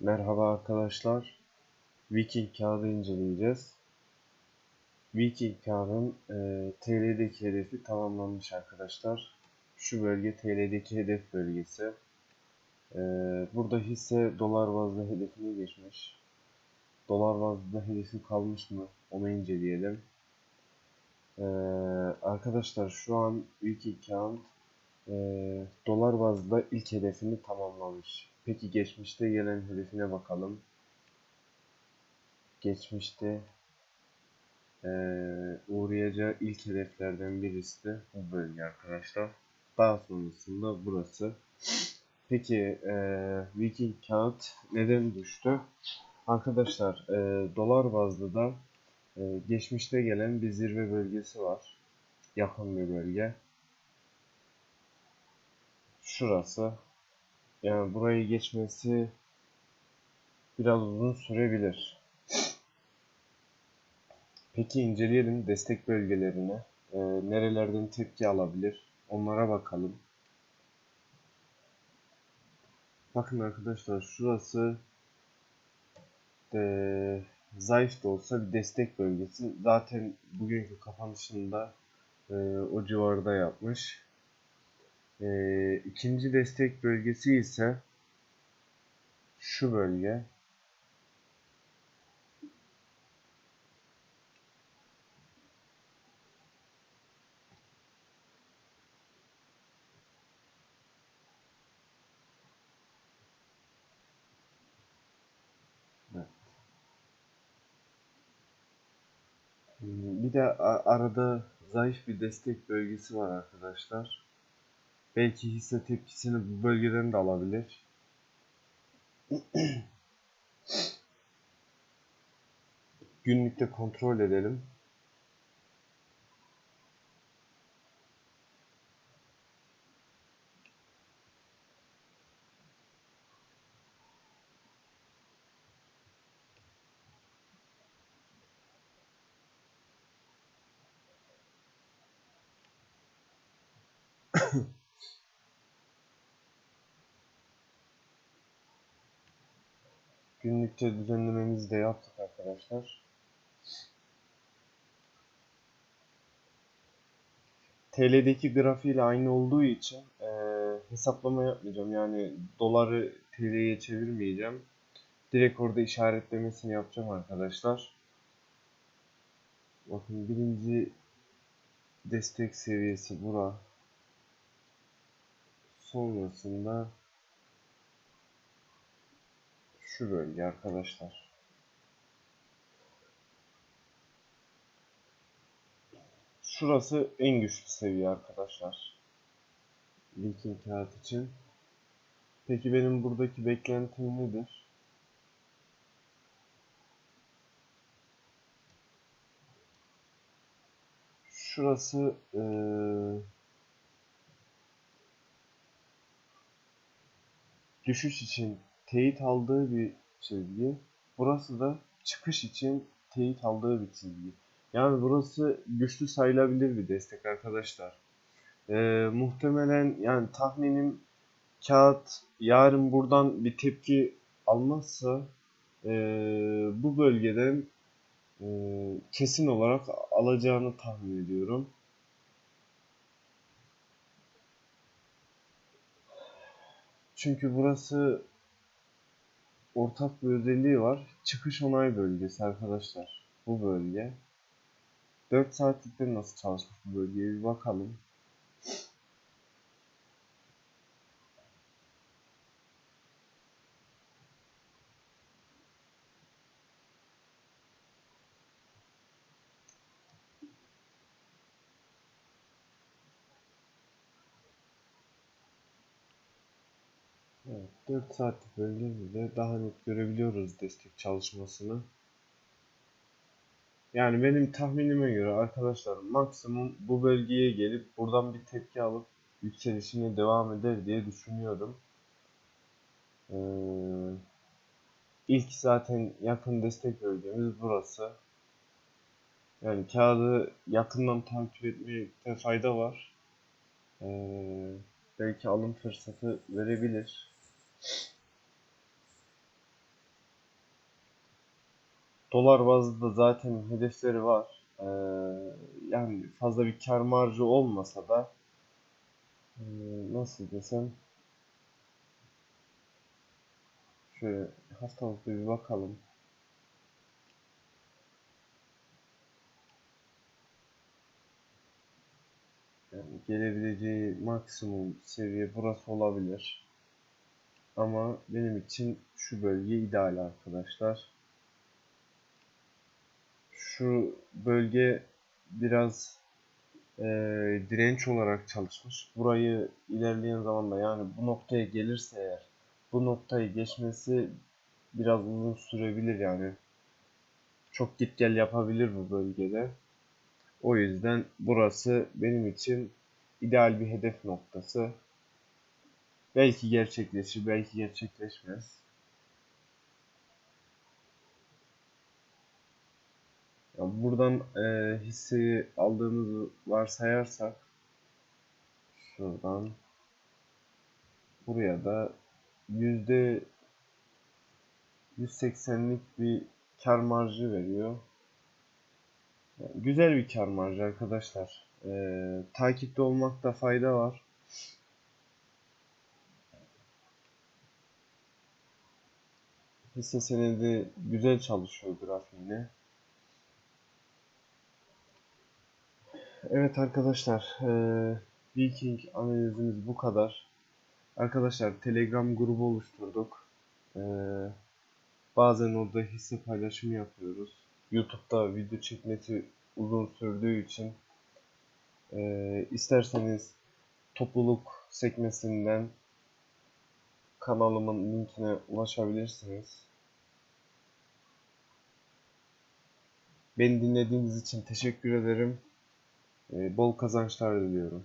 Merhaba arkadaşlar. Viking kağıdı inceleyeceğiz. Viking kağıdın e, TL'deki hedefi tamamlanmış arkadaşlar. Şu bölge TL'deki hedef bölgesi. E, burada hisse dolar bazlı hedefini geçmiş. Dolar bazlı hedefi kalmış mı? Onu inceleyelim. E, arkadaşlar şu an Viking kağıt e, dolar bazda ilk hedefini tamamlamış. Peki geçmişte gelen hedefine bakalım. Geçmişte e, uğrayacağı ilk hedeflerden birisi de bu bölge arkadaşlar. Daha sonrasında burası. Peki e, Viking kağıt neden düştü? Arkadaşlar e, dolar bazlı da e, geçmişte gelen bir zirve bölgesi var. Yakın bir bölge şurası. Yani burayı geçmesi biraz uzun sürebilir. Peki inceleyelim destek bölgelerini. Ee, nerelerden tepki alabilir? Onlara bakalım. Bakın arkadaşlar şurası de, zayıf da olsa bir destek bölgesi. Zaten bugünkü kapanışında e, o civarda yapmış. Ee, ikinci destek bölgesi ise şu bölge. Hmm, Bir de arada zayıf bir destek bölgesi var arkadaşlar. Belki hisse tepkisini bu bölgeden de alabilir. Günlükte kontrol edelim. Günlükte düzenlememizi de yaptık arkadaşlar. TL'deki grafiğiyle aynı olduğu için e, hesaplama yapmayacağım. Yani doları TL'ye çevirmeyeceğim. Direkt orada işaretlemesini yapacağım arkadaşlar. Bakın birinci destek seviyesi bura. Sonrasında şu bölge arkadaşlar. Şurası en güçlü seviye arkadaşlar. Linkin kağıt için. Peki benim buradaki beklentim nedir? Şurası eee düşüş için teyit aldığı bir çizgi. Burası da çıkış için teyit aldığı bir çizgi. Yani burası güçlü sayılabilir bir destek arkadaşlar. Ee, muhtemelen yani tahminim kağıt yarın buradan bir tepki almazsa ee, bu bölgeden ee, kesin olarak alacağını tahmin ediyorum. Çünkü burası ortak bir özelliği var. Çıkış onay bölgesi arkadaşlar. Bu bölge. 4 saatlikte nasıl çalışmış bu bölgeye bir bakalım. Evet, 4 saatlik bölgemizde daha net görebiliyoruz destek çalışmasını. Yani benim tahminime göre arkadaşlar maksimum bu bölgeye gelip buradan bir tepki alıp yükselişine devam eder diye düşünüyorum. Ee, ilk zaten yakın destek bölgemiz burası. Yani kağıdı yakından takip etmekte fayda var. Ee, belki alım fırsatı verebilir. Dolar bazlı da zaten hedefleri var. Ee, yani fazla bir kar marjı olmasa da ee, nasıl desem şöyle haftalıkta bir bakalım. Yani gelebileceği maksimum seviye burası olabilir. Ama benim için şu bölge ideal arkadaşlar. Şu bölge biraz e, direnç olarak çalışmış. Burayı ilerleyen zamanda yani bu noktaya gelirse eğer bu noktayı geçmesi biraz uzun sürebilir yani. Çok git gel yapabilir bu bölgede. O yüzden burası benim için ideal bir hedef noktası. Belki gerçekleşir, belki gerçekleşmez. Ya buradan e, hisseyi aldığımızı varsayarsak şuradan buraya da yüzde 180'lik bir kar marjı veriyor. Yani güzel bir kar marjı arkadaşlar. Ee, takipte olmakta fayda var. Hisse senedi güzel çalışıyor grafiğine. Evet arkadaşlar, ee, Viking analizimiz bu kadar. Arkadaşlar Telegram grubu oluşturduk. Ee, bazen orada hisse paylaşımı yapıyoruz. YouTube'da video çekmesi uzun sürdüğü için e, isterseniz topluluk sekmesinden kanalımın linkine ulaşabilirsiniz. Beni dinlediğiniz için teşekkür ederim. E, bol kazançlar diliyorum.